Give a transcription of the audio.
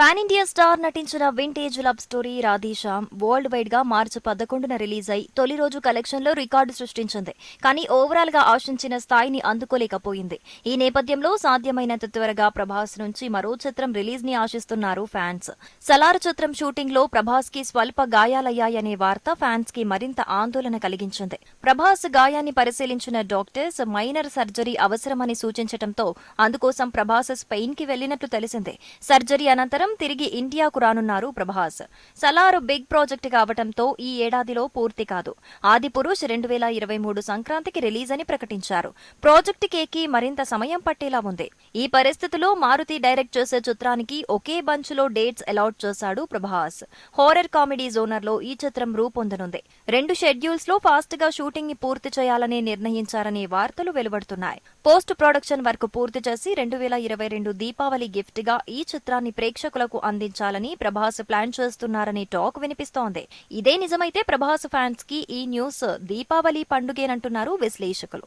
Pan India star నటించిన vintage love story Radhe Shyam world వైడ్గా మార్చి పదకొండున రిలీజ్ అయి తొలి రోజు కలెక్షన్లో రికార్డు సృష్టించింది. కానీ ఓవరాల్గా ఆశించిన స్థాయిని అందుకోలేకపోయింది. ఈ నేపథ్యంలో సాధ్యమైనంత త్వరగా ప్రభాస్ నుంచి మరో చిత్రం రిలీజ్ని ఆశిస్తున్నారు ఫ్యాన్స్. సలార్ చిత్రం షూటింగ్లో ప్రభాస్కి స్వల్ప గాయాలయ్యాయనే వార్త ఫ్యాన్స్కి మరింత ఆందోళన కలిగించింది. ప్రభాస్ గాయాన్ని పరిశీలించిన డాక్టర్స్ మైనర్ సర్జరీ అవసరమని సూచించడంతో అందుకోసం ప్రభాస్ స్పెయిన్కి వెళ్ళినట్లు తెలిసిందే. సర్జరీ అనంతరం తిరిగి ఇండియాకు రానున్నారు ప్రభాస్. సలార్ బిగ్ ప్రాజెక్ట్ కావటంతో ఈ ఏడాదిలో పూర్తి కాదు. ఆది పురుష్ రెండు వేల ఇరవై మూడు సంక్రాంతికి రిలీజ్ అని ప్రకటించారు. ప్రాజెక్ట్ కేకి మరింత సమయం పట్టేలా ఉంది. ఈ పరిస్థితిలో మారుతి డైరెక్ట్ చేసే చిత్రానికి ఒకే బంచ్లో డేట్స్ అలాట్ చేశాడు ప్రభాస్. హారర్ కామెడీ జోనర్లో ఈ చిత్రం రూపొందనుంది. రెండు షెడ్యూల్స్లో ఫాస్ట్గా షూటింగ్ని పూర్తి చేయాలని నిర్ణయించారనే వార్తలు వెలువడుతున్నాయి. పోస్ట్ ప్రొడక్షన్ వర్క్ పూర్తి చేసి రెండు వేల ఇరవై రెండు దీపావళి గిఫ్ట్గా ఈ చిత్రాన్ని ప్రేక్షకులకు అందించాలని ప్రభాస్ ప్లాన్ చేస్తున్నారనే టాక్ వినిపిస్తోంది. ఇదే నిజమైతే ప్రభాస్ ఫ్యాన్స్కి ఈ న్యూస్ దీపావళి పండుగేనంటున్నారు విశ్లేషకులు.